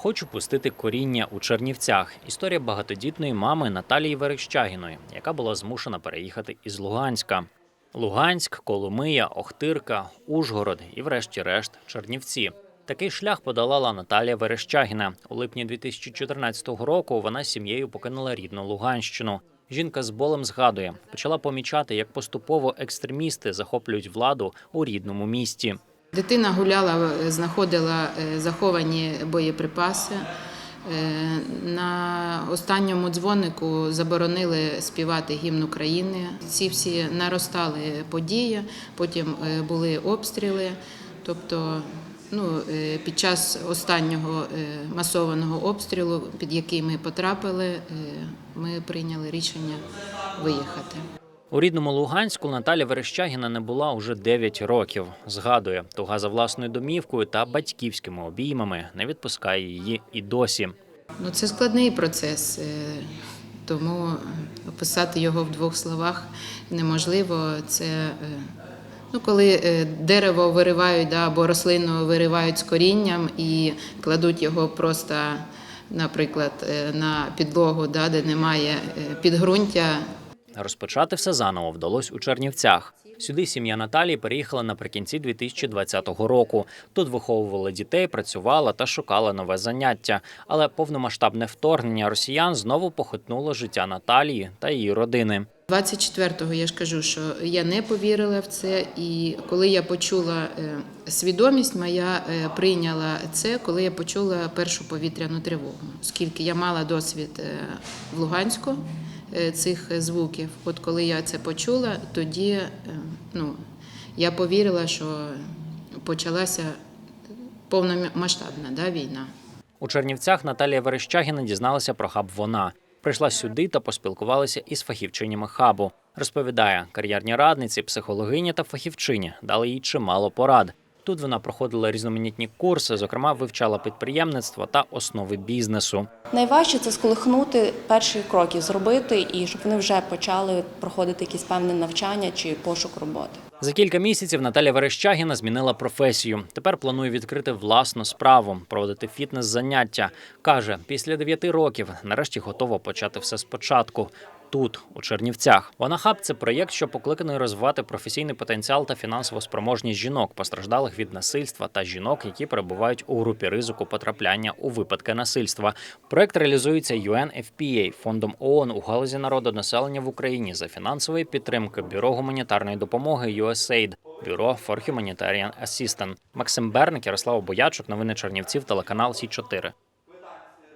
Хочу пустити коріння у Чернівцях. Історія багатодітної мами Наталії Верещагіної, яка була змушена переїхати із Луганська. Луганськ, Коломия, Охтирка, Ужгород і, врешті-решт, Чернівці. Такий шлях подолала Наталія Верещагіна. У липні 2014 року вона з сім'єю покинула рідну Луганщину. Жінка з болем згадує, почала помічати, як поступово екстремісти захоплюють владу у рідному місті. Дитина гуляла, е, знаходила е, заховані боєприпаси. Е, На останньому дзвонику заборонили співати гімн України. Ці всі наростали події, потім були обстріли. Тобто, ну, під час останнього масованого обстрілу, під який ми потрапили, ми прийняли рішення виїхати. У рідному Луганську Наталя Верещагіна не була уже 9 років. Згадує, туга за власною домівкою та батьківськими обіймами не відпускає її і досі. Ну, це складний процес, е, тому описати його в двох словах неможливо. Це е, ну, коли е, дерево виривають да, або рослину виривають з корінням і кладуть його просто, наприклад, на підлогу, да, де немає підґрунтя, Розпочати все заново вдалося у Чернівцях. Сюди сім'я Наталії переїхала наприкінці 2020 року. Тут виховувала дітей, працювала та шукала нове заняття. Але повномасштабне вторгнення росіян знову похитнуло життя Наталії та її родини. 24-го я ж кажу, що я не повірила в це, і коли я почула е, свідомість, моя е, прийняла це, коли я почула першу повітряну тривогу, оскільки я мала досвід е, в Луганську цих звуків. От коли я це почула, тоді е, ну, я повірила, що почалася повномасштабна да, війна. У Чернівцях Наталія Верещагіна дізналася про хаб вона. Прийшла сюди та поспілкувалася із фахівчинями хабу. Розповідає, кар'єрні радниці, психологині та фахівчині дали їй чимало порад. Тут вона проходила різноманітні курси, зокрема вивчала підприємництво та основи бізнесу. Найважче це сколихнути перші кроки, зробити і щоб вони вже почали проходити якісь певні навчання чи пошук роботи. За кілька місяців Наталя Верещагіна змінила професію. Тепер планує відкрити власну справу, проводити фітнес-заняття. Каже, після дев'яти років нарешті готова почати все спочатку. Тут, у Чернівцях, вона хаб це проєкт, що покликаний розвивати професійний потенціал та фінансово спроможність жінок, постраждалих від насильства та жінок, які перебувають у групі ризику потрапляння у випадки насильства. Проект реалізується UNFPA, фондом ООН у галузі народонаселення в Україні за фінансової підтримки Бюро гуманітарної допомоги USAID, Бюро for Humanitarian Assistance. Максим Берник, Ярослав Боячук, новини Чернівців, телеканал Сі 4